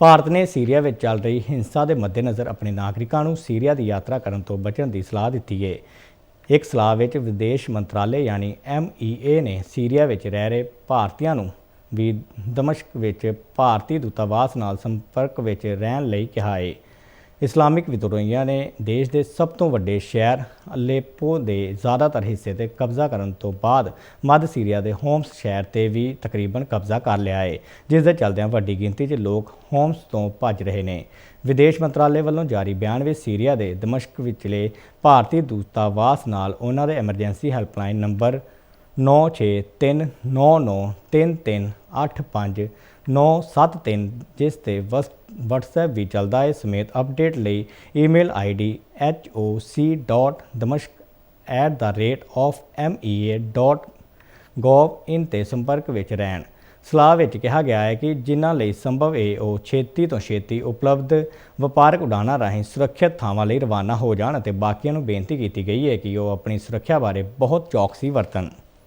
ਭਾਰਤ ਨੇ ਸੀਰੀਆ ਵਿੱਚ ਚੱਲ ਰਹੀ ਹਿੰਸਾ ਦੇ ਮੱਦੇਨਜ਼ਰ ਆਪਣੇ ਨਾਗਰਿਕਾਂ ਨੂੰ ਸੀਰੀਆ ਦੀ ਯਾਤਰਾ ਕਰਨ ਤੋਂ ਬਚਣ ਦੀ ਸਲਾਹ ਦਿੱਤੀ ਹੈ ਇੱਕ ਸਲਾਹ ਵਿੱਚ ਵਿਦੇਸ਼ ਮੰਤਰਾਲੇ ਯਾਨੀ MEA ਨੇ ਸੀਰੀਆ ਵਿੱਚ ਰਹਿ ਰਹੇ ਭਾਰਤੀਆਂ ਨੂੰ ਵੀ ਦਮਸ਼ਕ ਵਿੱਚ ਭਾਰਤੀ ਦੂਤਾਵਾਸ ਨਾਲ ਸੰਪਰਕ ਵਿੱਚ ਰਹਿਣ ਲਈ ਕਿਹਾ ਹੈ ਇਸਲਾਮਿਕ ਵਿਦਰੋਹੀਆਂ ਨੇ ਦੇਸ਼ ਦੇ ਸਭ ਤੋਂ ਵੱਡੇ ਸ਼ਹਿਰ ਅਲੇਪੋ ਦੇ ਜ਼ਿਆਦਾਤਰ ਹਿੱਸੇ ਤੇ ਕਬਜ਼ਾ ਕਰਨ ਤੋਂ ਬਾਅਦ ਮੱਧ ਸੀਰੀਆ ਦੇ ਹੋਮਸ ਸ਼ਹਿਰ ਤੇ ਵੀ ਤਕਰੀਬਨ ਕਬਜ਼ਾ ਕਰ ਲਿਆ ਹੈ ਜਿਸ ਦੇ ਚਲਦਿਆਂ ਵੱਡੀ ਗਿਣਤੀ 'ਚ ਲੋਕ ਹੋਮਸ ਤੋਂ ਭੱਜ ਰਹੇ ਨੇ। ਵਿਦੇਸ਼ ਮੰਤਰਾਲੇ ਵੱਲੋਂ ਜਾਰੀ ਬਿਆਨ ਵਿੱਚ ਸੀਰੀਆ ਦੇ ਦਮਸ਼ਕ ਵਿਚਲੇ ਭਾਰਤੀ ਦੂਤਾਵਾਸ ਨਾਲ ਉਹਨਾਂ ਦੇ ਐਮਰਜੈਂਸੀ ਹੈਲਪਲਾਈਨ ਨੰਬਰ 96393385 ਜਿਸ ਤੇ ਵਸ- WhatsApp ਵੀ ਚੱਲਦਾ ਹੈ ਸਮੇਤ ਅਪਡੇਟ ਲਈ ਈਮੇਲ ਆਈਡੀ hoc.damashq@rate.mea.gov in ਤੇ ਸੰਪਰਕ ਵਿੱਚ ਰਹਿਣ। ਸਲਾਹ ਵਿੱਚ ਕਿਹਾ ਗਿਆ ਹੈ ਕਿ ਜਿਨ੍ਹਾਂ ਲਈ ਸੰਭਵ ਹੈ ਉਹ ਛੇਤੀ ਤੋਂ ਛੇਤੀ ਉਪਲਬਧ ਵਪਾਰਕ ਉਡਾਣਾਂ ਰਾਹੀਂ ਸੁਰੱਖਿਅਤ ਥਾਵਾਂ ਲਈ ਰਵਾਨਾ ਹੋ ਜਾਣ ਅਤੇ ਬਾਕੀਆਂ ਨੂੰ ਬੇਨਤੀ ਕੀਤੀ ਗਈ ਹੈ ਕਿ ਉਹ ਆਪਣੀ ਸੁਰੱਖਿਆ ਬਾਰੇ ਬਹੁਤ ਚੌਕਸੀ ਵਰਤਣ।